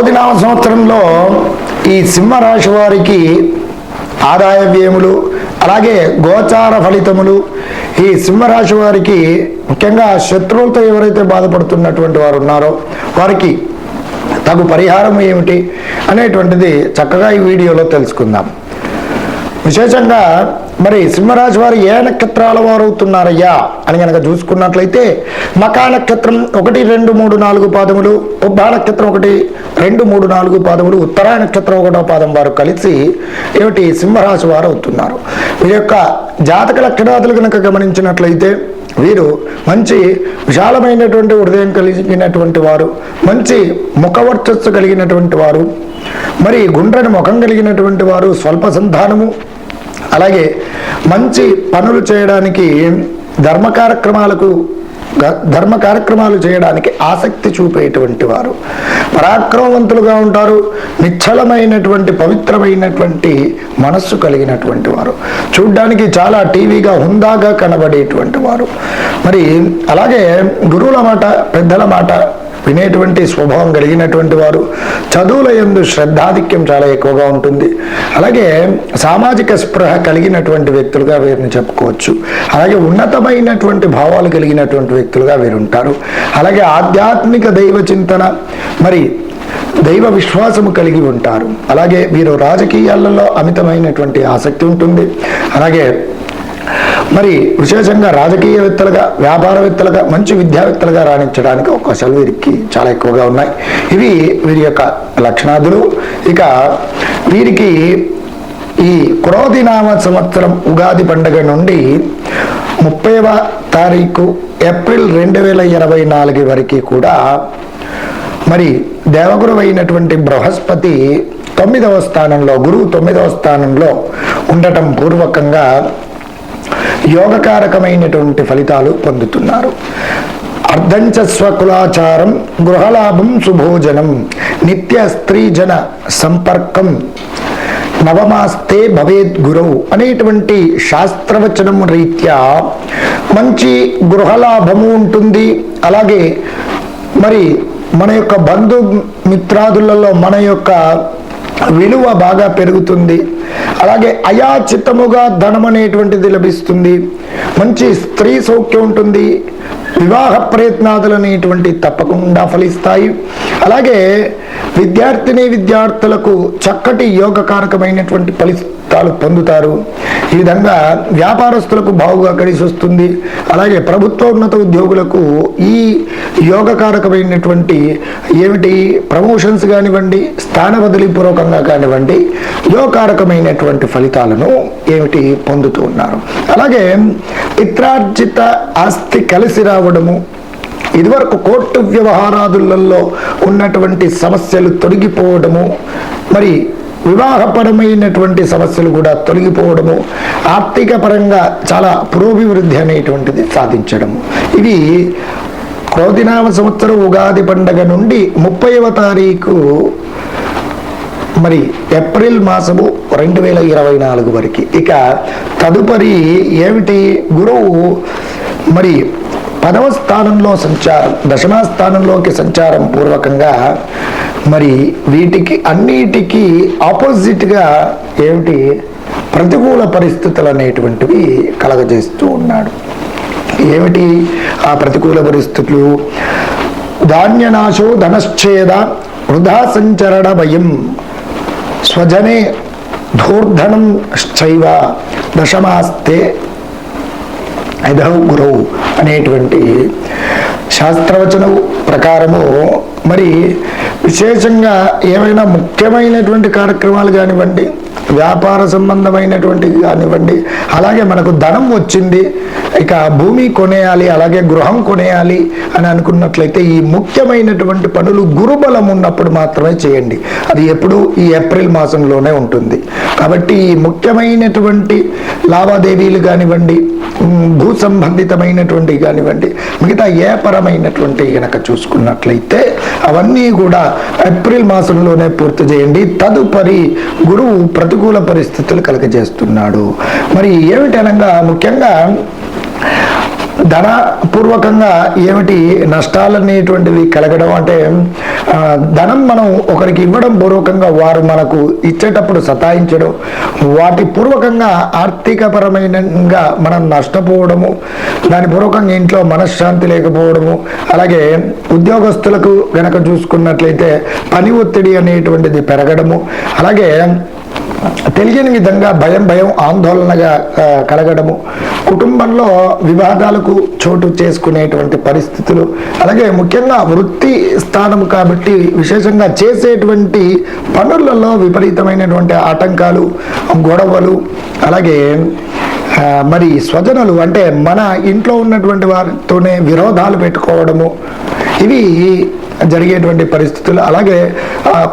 క్రోధినామ సంవత్సరంలో ఈ సింహరాశి వారికి ఆదాయ వ్యయములు అలాగే గోచార ఫలితములు. ఈ సింహరాశి వారికి ముఖ్యంగా శత్రువులతో ఎవరైతే బాధపడుతున్నటువంటి వారు ఉన్నారో వారికి తగు పరిహారం ఏమిటి అనేటువంటిది చక్కగా ఈ వీడియోలో తెలుసుకుందాం. విశేషంగా మరి సింహరాశి వారు ఏ నక్షత్రాల వారు అవుతున్నారయ్యా అని కనుక చూసుకున్నట్లయితే మకా నక్షత్రం ఒకటి రెండు మూడు నాలుగు పాదములు ఉబ్బా నక్షత్రం ఒకటి రెండు మూడు నాలుగు పాదములు ఉత్తరా నక్షత్రం ఒకటో పాదం వారు కలిసి ఏమిటి సింహరాశి వారు అవుతున్నారు. వీరి యొక్క జాతక లక్షణాదులు కనుక గమనించినట్లయితే వీరు మంచి విశాలమైనటువంటి హృదయం కలిగినటువంటి వారు మంచి ముఖవర్చస్సు కలిగినటువంటి వారు మరి గుండ్రని ముఖం కలిగినటువంటి వారు స్వల్ప సంధానము అలాగే మంచి పనులు చేయడానికి ధర్మ కార్యక్రమాలకు ధర్మ కార్యక్రమాలు చేయడానికి ఆసక్తి చూపేటువంటి వారు. పరాక్రమవంతులుగా ఉంటారు నిశ్చలమైనటువంటి పవిత్రమైనటువంటి మనస్సు కలిగినటువంటి వారు. చూడ్డానికి చాలా టీవీగా హుందాగా కనబడేటువంటి వారు. మరి అలాగే గురువుల మాట పెద్దల మాట వినేటువంటి స్వభావం కలిగినటువంటి వారు చదువుల ఎందు శ్రద్ధాధిక్యం చాలా ఎక్కువగా ఉంటుంది. అలాగే సామాజిక స్పృహ కలిగినటువంటి వ్యక్తులుగా వీరిని చెప్పుకోవచ్చు. అలాగే ఉన్నతమైనటువంటి భావాలు కలిగినటువంటి వ్యక్తులుగా వీరుంటారు అలాగే ఆధ్యాత్మిక దైవ చింతన మరి దైవ విశ్వాసము కలిగి ఉంటారు. అలాగే వీరు రాజకీయాలలో అమితమైనటువంటి ఆసక్తి ఉంటుంది. అలాగే మరి విశేషంగా రాజకీయవేత్తలుగా వ్యాపారవేత్తలుగా మంచి విద్యావేత్తలుగా రాణించడానికి అవకాశాలు వీరికి చాలా ఎక్కువగా ఉన్నాయి. ఇవి వీరి యొక్క లక్షణాదులు. ఇక వీరికి ఈ క్రోధినామ సంవత్సరం ఉగాది పండుగ నుండి ముప్పైవ తారీఖు ఏప్రిల్ రెండు వేల ఇరవై నాలుగు వరకు కూడా మరి దేవగురు అయినటువంటి బృహస్పతి తొమ్మిదవ స్థానంలో గురువు తొమ్మిదవ స్థానంలో ఉండటం పూర్వకంగా యోగకారకమైనటువంటి ఫలితాలు పొందుతున్నారు. అర్ధంచ స్వకులాచారం గృహలాభం సుభోజనం నిత్య స్త్రీజన సంపర్కం నవమాస్తే భవేద్ గురవు అనేటువంటి శాస్త్రవచనం రీత్యా మంచి గృహలాభము ఉంటుంది. అలాగే మరి మన యొక్క బంధు మిత్రాదులలో మన యొక్క విలువ బాగా పెరుగుతుంది. అలాగే అయాచితముగా ధనం అనేటువంటిది లభిస్తుంది. మంచి స్త్రీ సౌఖ్యం ఉంటుంది. వివాహ ప్రయత్నాదులు అనేటువంటి తప్పకుండా ఫలిస్తాయి. అలాగే విద్యార్థిని విద్యార్థులకు చక్కటి యోగకారకమైనటువంటి తాలు పొందుతారు. ఈ విధంగా వ్యాపారస్తులకు బాగుగా కలిసి వస్తుంది. అలాగే ప్రభుత్వోన్నత ఉద్యోగులకు ఈ యోగకారకమైనటువంటి ఏమిటి ప్రమోషన్స్ కానివ్వండి స్థాన బదిలీపూర్వకంగా కానివ్వండి యోగకారకమైనటువంటి ఫలితాలను ఏమిటి పొందుతూ ఉన్నారు. అలాగే పిత్రార్జిత ఆస్తి కలిసి రావడము ఇదివరకు కోర్టు వ్యవహారాదులలో ఉన్నటువంటి సమస్యలు తొలగిపోవడము మరి వివాహపరమైనటువంటి సమస్యలు కూడా తొలగిపోవడము ఆర్థిక పరంగా చాలా పురోభివృద్ధి అనేటువంటిది సాధించడము. ఇది క్రోధినామ సంవత్సరం ఉగాది పండగ నుండి ముప్పైవ తారీఖు మరి ఏప్రిల్ మాసము రెండు వేల ఇరవై నాలుగు వరకు. ఇక తదుపరి ఏమిటి? గురువు మరి పదవ స్థానంలో సంచారం దశమ స్థానంలోకి సంచారం పూర్వకంగా మరి వీటికి అన్నిటికీ ఆపోజిట్గా ఏమిటి? ప్రతికూల పరిస్థితులు అనేటువంటివి కలగజేస్తూ ఉన్నాడు. ఏమిటి ఆ ప్రతికూల పరిస్థితులు? ధాన్యనాశో ధనశ్చేద వృధా సంచరణ భయం. స్వజనే ధూర్ధనం దశమాస్తే ఐదవ గురువు అనేటువంటి శాస్త్రవచనం ప్రకారము మరి విశేషంగా ఏమైనా ముఖ్యమైనటువంటి కార్యక్రమాలు కానివ్వండి వ్యాపార సంబంధమైనటువంటి కానివ్వండి అలాగే మనకు ధనం వచ్చింది ఇక భూమి కొనేయాలి అలాగే గృహం కొనేయాలి అని అనుకున్నట్లయితే ఈ ముఖ్యమైనటువంటి పనులు గురుబలం ఉన్నప్పుడు మాత్రమే చేయండి. అది ఎప్పుడు ఈ ఏప్రిల్ మాసంలోనే ఉంటుంది. కాబట్టి ఈ ముఖ్యమైనటువంటి లావాదేవీలు కానివ్వండి భూ సంబంధితమైనటువంటి కానివ్వండి మిగతా ఏ పరమైనటువంటి కనుక చూసుకున్నట్లయితే అవన్నీ కూడా ఏప్రిల్ మాసంలోనే పూర్తి చేయండి. తదుపరి గురువు ప్రతికూల పరిస్థితులు కలగజేస్తున్నాడు. మరి ఏమిటనగా ముఖ్యంగా ధనపూర్వకంగా ఏమిటి నష్టాలు అనేటువంటివి కలగడం అంటే ధనం మనం ఒకరికి ఇవ్వడం పూర్వకంగా వారు మనకు ఇచ్చేటప్పుడు సతాయించడం వాటి పూర్వకంగా ఆర్థికపరమైనగా మనం నష్టపోవడము దాని పూర్వకంగా ఇంట్లో మనశ్శాంతి లేకపోవడము అలాగే ఉద్యోగస్తులకు గనక చూసుకున్నట్లయితే పని ఒత్తిడి అనేటువంటిది పెరగడము అలాగే తెలియని విధంగా భయం భయం ఆందోళనగా కలగడము. కుటుంబంలో వివాదాలకు చోటు చేసుకునేటువంటి పరిస్థితులు అలాగే ముఖ్యంగా వృత్తి స్థానం కాబట్టి విశేషంగా చేసేటువంటి పనులలో విపరీతమైనటువంటి ఆటంకాలు గొడవలు అలాగే మరి స్వజనులు అంటే మన ఇంట్లో ఉన్నటువంటి వారితోనే విరోధాలు పెట్టుకోవడము ఇవి జరిగేటువంటి పరిస్థితులు. అలాగే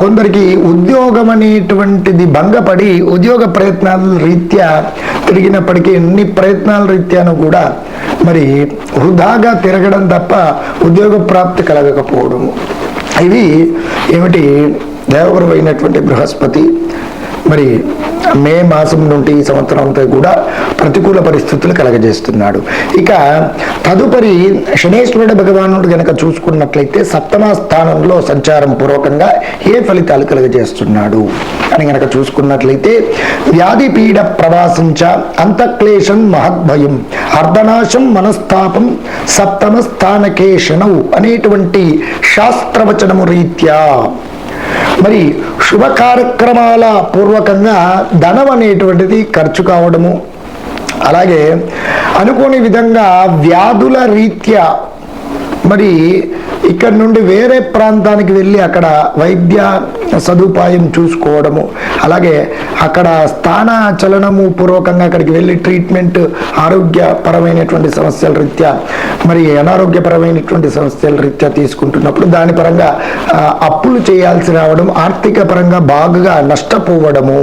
కొందరికి ఉద్యోగం అనేటువంటిది భంగపడి ఉద్యోగ ప్రయత్నాల రీత్యా తిరిగినప్పటికీ ఎన్ని ప్రయత్నాల రీత్యాను కూడా మరి వృధాగా తిరగడం తప్ప ఉద్యోగ ప్రాప్తి కలగకపోవడము. ఇవి ఏమిటి దేవగురు అయినటువంటి బృహస్పతి మరి మే మాసం నుండి ఈ సంవత్సరం అంతా కూడా ప్రతికూల పరిస్థితులు కలగజేస్తున్నాడు. ఇక తదుపరి శనేశ్వరుడు భగవానుడు గనక చూసుకున్నట్లయితే సప్తమ స్థానంలో సంచారం పూర్వకంగా ఏ ఫలితాలు కలగజేస్తున్నాడు? అని గనక చూసుకున్నట్లయితే వ్యాధి పీడ ప్రవాసించ అంతక్లేశం మహద్భయం అర్ధనాశం మనస్తాపం సప్తమ స్థానకేషణవు అనేటువంటి శాస్త్రవచనము రీత్యా మరి శుభ కార్యక్రమాల పూర్వకంగా ధనం అనేటువంటిది ఖర్చు కావడము. అలాగే అనుకోని విధంగా వ్యాధుల రీత్యా మరి ఇక్కడ నుండి వేరే ప్రాంతానికి వెళ్ళి అక్కడ వైద్య సదుపాయం చూసుకోవడము అలాగే అక్కడ స్థాన చలనము పూర్వకంగా అక్కడికి వెళ్ళి ట్రీట్మెంట్ ఆరోగ్యపరమైనటువంటి సమస్యల రీత్యా మరి అనారోగ్యపరమైనటువంటి సమస్యల రీత్యా తీసుకుంటున్నప్పుడు దాని పరంగా అప్పులు చేయాల్సి రావడం ఆర్థిక పరంగా బాగా నష్టపోవడము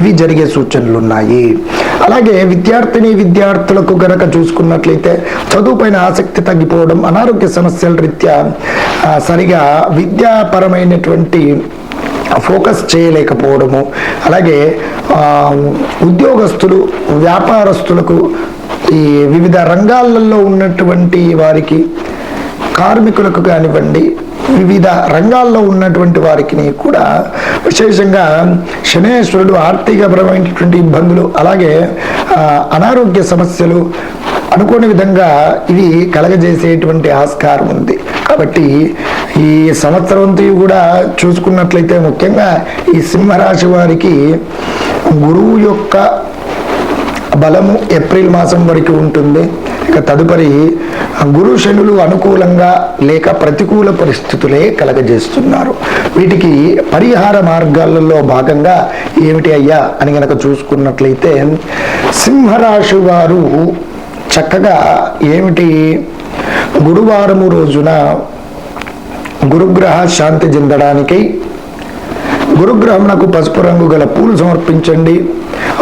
ఇవి జరిగే సూచనలు ఉన్నాయి అలాగే విద్యార్థిని విద్యార్థులకు గనక చూసుకున్నట్లయితే చదువుపైన ఆసక్తి తగ్గిపోవడం అనారోగ్య సమస్యల రీత్యా సరిగా విద్యాపరమైనటువంటి ఫోకస్ చేయలేకపోవడము అలాగే ఉద్యోగస్తులు వ్యాపారస్తులకు ఈ వివిధ రంగాలలో ఉన్నటువంటి వారికి కార్మికులకు కానివ్వండి వివిధ రంగాల్లో ఉన్నటువంటి వారికి కూడా విశేషంగా శనేశ్వరుడు ఆర్థికపరమైనటువంటి ఇబ్బందులు అలాగే అనారోగ్య సమస్యలు అనుకోని విధంగా ఇవి కలగజేసేటువంటి ఆస్కారం ఉంది. కాబట్టి ఈ సంవత్సరంతో కూడా చూసుకున్నట్లయితే ముఖ్యంగా ఈ సింహరాశి వారికి గురువు యొక్క బలము ఏప్రిల్ మాసం వరకు ఉంటుంది. ఇక తదుపరి గురు శనులు అనుకూలంగా లేక ప్రతికూల పరిస్థితులే కలగజేస్తున్నారు. వీటికి పరిహార మార్గాలలో భాగంగా ఏమిటి అయ్యా అని గనక చూసుకున్నట్లయితే సింహరాశి వారు చక్కగా ఏమిటి? గురువారము రోజున గురుగ్రహ శాంతి చెందడానికి గురుగ్రహమునకు పసుపు రంగు గల పూలు సమర్పించండి.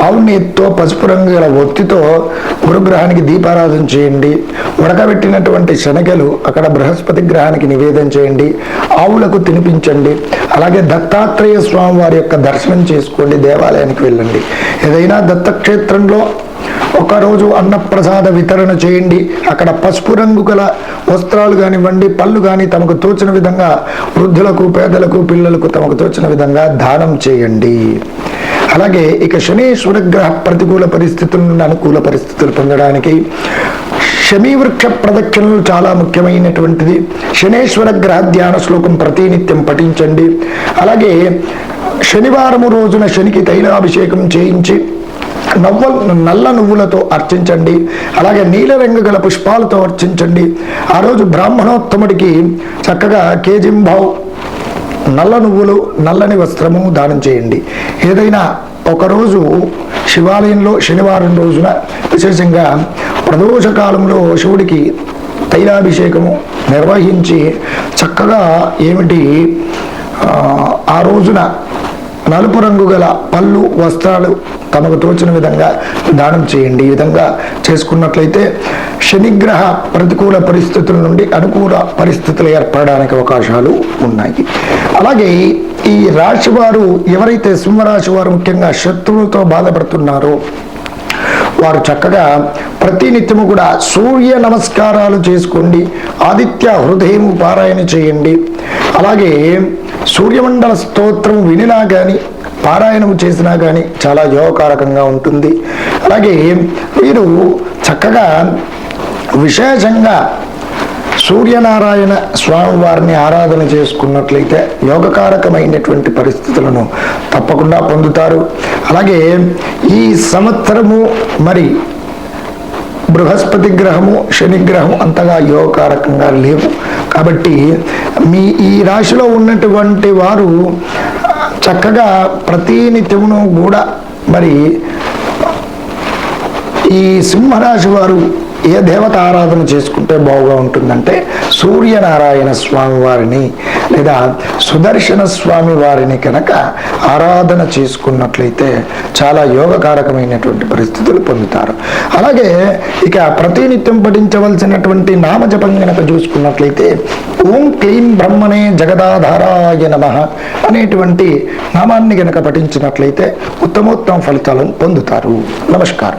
ఆవు పసుపు రంగు గల ఒత్తితో గురుగ్రహానికి దీపారాధన చేయండి. ఉడకబెట్టినటువంటి శనగలు అక్కడ బృహస్పతి గ్రహానికి నివేదన చేయండి. ఆవులకు తినిపించండి. అలాగే దత్తాత్రేయ స్వామి వారి యొక్క దర్శనం చేసుకోండి. దేవాలయానికి వెళ్ళండి. ఏదైనా దత్తక్షేత్రంలో ఒకరోజు అన్నప్రసాద వితరణ చేయండి. అక్కడ పసుపు రంగు గల వస్త్రాలు కానివ్వండి పళ్ళు కానీ తమకు తోచిన విధంగా వృద్ధులకు పేదలకు పిల్లలకు తమకు తోచిన విధంగా దానం చేయండి. అలాగే ఇక శనీశ్వర గ్రహ ప్రతికూల పరిస్థితుల నుండి అనుకూల పరిస్థితులు పొందడానికి శమీ వృక్ష ప్రదక్షిణలు చాలా ముఖ్యమైనటువంటిది. శనేశ్వర గ్రహ ధ్యాన శ్లోకం ప్రతినిత్యం పఠించండి. అలాగే శనివారము రోజున శనికి తైలాభిషేకం చేయించి నవ్వ నల్ల నువ్వులతో అర్చించండి. అలాగే నీలరంగు గల పుష్పాలతో అర్చించండి. ఆ రోజు బ్రాహ్మణోత్తముడికి చక్కగా కేజింభావ్ నల్ల నువ్వులు నల్లని వస్త్రము దానం చేయండి. ఏదైనా ఒకరోజు శివాలయంలో శనివారం రోజున విశేషంగా ప్రదోష కాలంలో శివుడికి తైలాభిషేకము నిర్వహించి చక్కగా ఏమిటి ఆ రోజున నలుపు రంగు గల పళ్ళు వస్త్రాలు తమకు తోచిన విధంగా దానం చేయండి. ఈ విధంగా చేసుకున్నట్లయితే శనిగ్రహ ప్రతికూల పరిస్థితుల నుండి అనుకూల పరిస్థితులు ఏర్పడడానికి అవకాశాలు ఉన్నాయి. అలాగే ఈ రాశి వారు ఎవరైతే సింహరాశి వారు ముఖ్యంగా శత్రువులతో బాధపడుతున్నారో వారు చక్కగా ప్రతినిత్యము కూడా సూర్య నమస్కారాలు చేసుకోండి. ఆదిత్య హృదయం పారాయణ చేయండి. అలాగే సూర్యమండల స్తోత్రం వినినా కానీ పారాయణము చేసినా కానీ చాలా యోగకారకంగా ఉంటుంది. అలాగే మీరు చక్కగా విశేషంగా సూర్యనారాయణ స్వామి వారిని ఆరాధన చేసుకున్నట్లయితే యోగకారకమైనటువంటి పరిస్థితులను తప్పకుండా పొందుతారు. అలాగే ఈ సంవత్సరము మరి బృహస్పతి గ్రహము శని గ్రహం అంతగా యోగకారకంగా లేవు. కాబట్టి మీ ఈ రాశిలో ఉన్నటువంటి వారు చక్కగా ప్రతినిత్యమును కూడా మరి ఈ సింహరాశి వారు ఏ దేవత ఆరాధన చేసుకుంటే బాగుగా ఉంటుందంటే సూర్యనారాయణ స్వామి వారిని లేదా సుదర్శన స్వామి వారిని కనుక ఆరాధన చేసుకున్నట్లయితే చాలా యోగకారకమైనటువంటి పరిస్థితులు పొందుతారు. అలాగే ఇక ప్రతినిత్యం పఠించవలసినటువంటి నామజపం కనుక చూసుకున్నట్లయితే ఓం క్లీం బ్రహ్మణే జగదాధారాయ నమ అనేటువంటి నామాన్ని కనుక పఠించినట్లయితే ఉత్తమోత్తమ ఫలితాలను పొందుతారు. నమస్కారం.